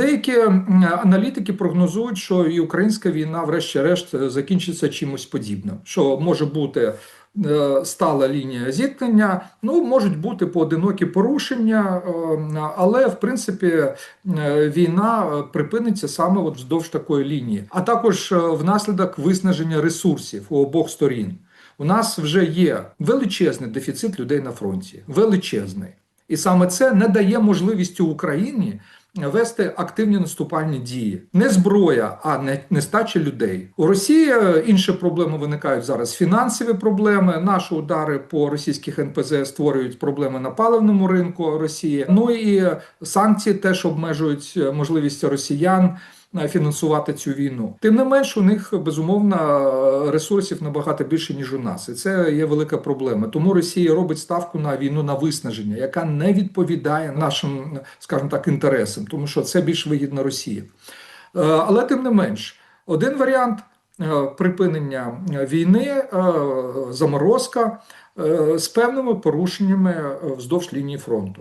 Деякі аналітики прогнозують, що і українська війна, врешті-решт, е, закінчиться чимось подібним, що може бути е, стала лінія зіткнення. Ну можуть бути поодинокі порушення, е, але в принципі війна припиниться саме от вздовж такої лінії, а також внаслідок виснаження ресурсів у обох сторін. У нас вже є величезний дефіцит людей на фронті, величезний. І саме це не дає можливості Україні вести активні наступальні дії. Не зброя, а не нестача людей. У Росії е, інші проблеми виникають зараз. Фінансові проблеми. Наші удари по російських НПЗ створюють проблеми на паливному ринку Росії. Ну і санкції теж обмежують е, можливість росіян. Фінансувати цю війну, тим не менш, у них безумовно ресурсів набагато більше ніж у нас, і це є велика проблема. Тому Росія робить ставку на війну на виснаження, яка не відповідає нашим, скажімо так, інтересам, тому що це більш вигідно Росії. Е, Але тим не менш, один варіант е, припинення війни, е, заморозка з певними порушеннями вздовж лінії фронту.